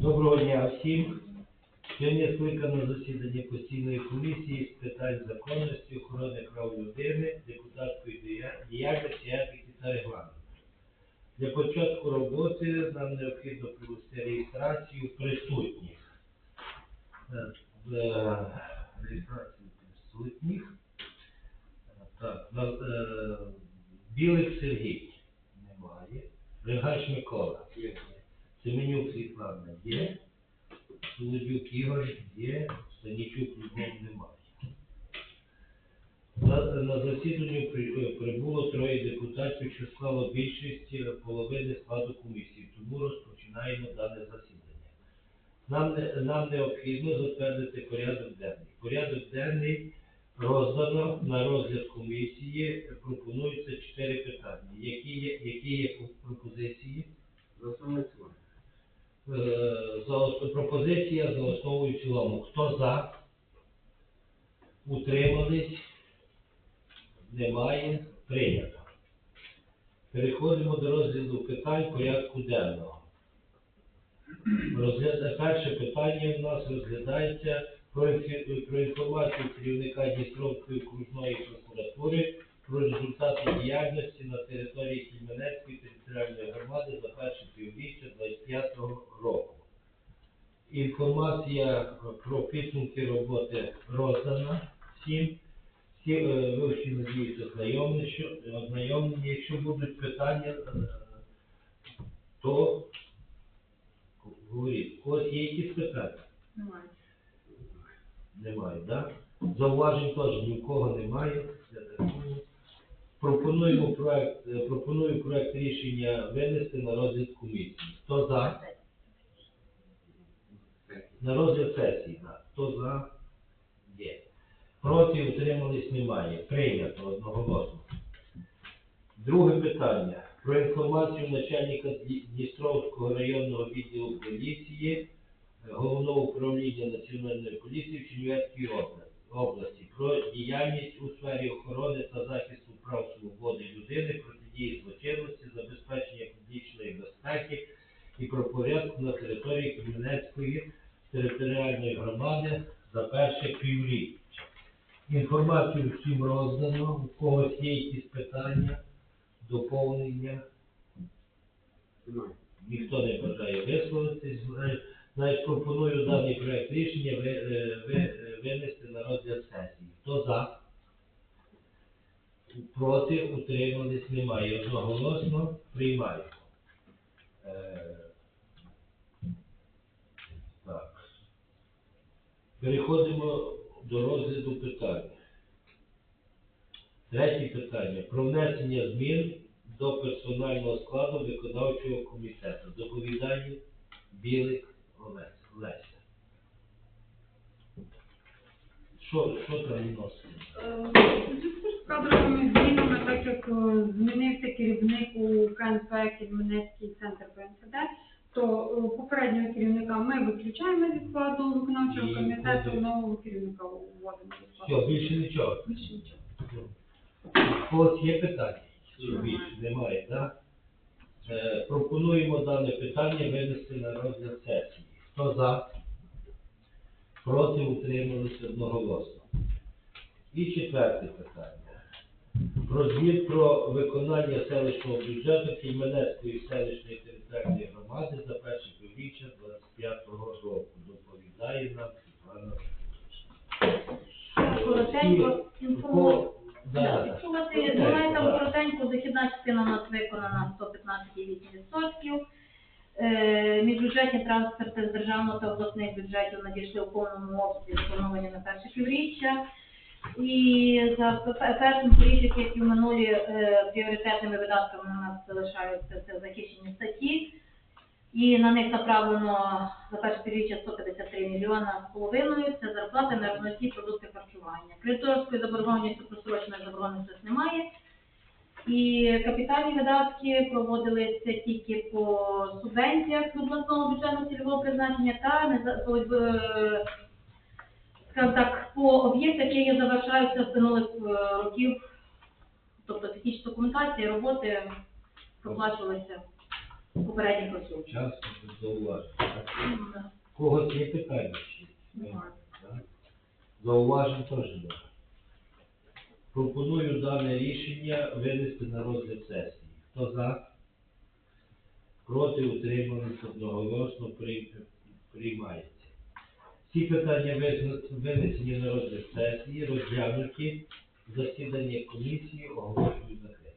Доброго дня всім. Сьогодні скликано засідання постійної комісії з питань законності, охорони прав людини, депутатської дія- діяльності, етики та регламенту. Для початку роботи нам необхідно провести реєстрацію присутніх. Е, е, Реєстрацію присутніх. Так, е, Білик Сергій немає. Ригач Микола. Семенюк Світлана є. Солодюк Ігор є. Станічук Любов немає. На, на засіданні е, прибуло троє депутатів, що склало більшість половини складу комісії, тому розпочинаємо дане засідання. Нам, нам необхідно затвердити порядок денний. Порядок денний роздано на розгляд комісії. Пропонується чотири питання. Які є, які є пропозиції? За основне ціле. Е, за ос- пропозиція за основу і в цілому. Хто за? Утримались? Немає. Прийнято. Переходимо до розгляду питань порядку денного. Розгляд... Перше питання у нас розглядається про інформацію керівника Дністровської окружної прокуратури про результати діяльності на території Кільменецької територіальної громади за перше півріччя 2025 року. Інформація про підсумки роботи роздана всім. Всі ви всі надіюся ознайомлені. Якщо будуть питання, е, то говоріть. У когось є якісь питання? Немає. Немає, так? Зауважень теж ні в кого немає. Я так думаю. Пропонуємо проект, е, пропоную проект рішення винести на розгляд комісії. Хто за? На розгляд сесії. Хто за? Є. Проти утримались немає. Прийнято одноголосно. Друге питання. Про інформацію начальника Дністровського районного відділу поліції е, Головного управління Національної поліції в Чернівецькій області про діяльність у сфері охорони та захисту прав свободи людини, протидії злочинності, забезпечення публічної безпеки і про порядку на території Кремінецької територіальної громади за перше півріччя. Інформацію всім роздано, у когось є якісь питання, доповнення. Ніхто не бажає висловитись. Е, Значить, пропоную даний проект рішення е, е, винести на розгляд сесії. Хто за? Проти утримались немає. Одноголосно приймаємо. Е, так. Переходимо до розгляду питання. Третє питання. Про внесення змін до персонального складу виконавчого комітету. Доповідає Білик. Леся. Що, що там вносимо? Е, У зв'язку з кадровими змінами, так як е, змінився керівник у КНП Кельменецький центр ПНЦД, то е, попереднього керівника ми виключаємо зі складу виконавчого І комітету, нового керівника вводимо зі складу. Все, більше нічого. Більше нічого. У когось є питання? Немає. Більше немає, так? Е, пропонуємо дане питання винести на розгляд сесії. Хто за? Проти утрималися одноголосно. І четверте питання. Про звіт про виконання селищного бюджету Кільменецької селищної територіальної громади за перше півріччя 25 року. Доповідає нам Світлана. Коротенько інформую. Да. Якщо у вас є Коротенько, дохідна частина у нас виконана 115,8%. Е, Міжбюджетні трансферти з державного та обласних бюджетів надійшли у повному обсязі заплановані на перше півріччя. І за пе- першим півріччям, як і в минулі, е, пріоритетними видатками у нас залишаються це захищені статті. І на них направлено за перше півріччя 153 мільйона з половиною. Це зарплати на равноті продукти харчування. Кредиторської заборгованості просроченої заборгованості немає. І капітальні видатки проводилися тільки по субвенціях з обласного бюджету цільового призначення та е, скажімо так, по об'єктах, які завершаються з минулих е, років, тобто технічна документація, роботи проплачувалися попередніх років. Так? Ну, когось є питання ще? Немає. Зауважень теж немає. Пропоную дане рішення винести на розгляд сесії. Хто за? Проти утримались одноголосно приймається. Всі питання винесені на розгляд сесії, розглянуті. Засідання комісії оголошую закритим.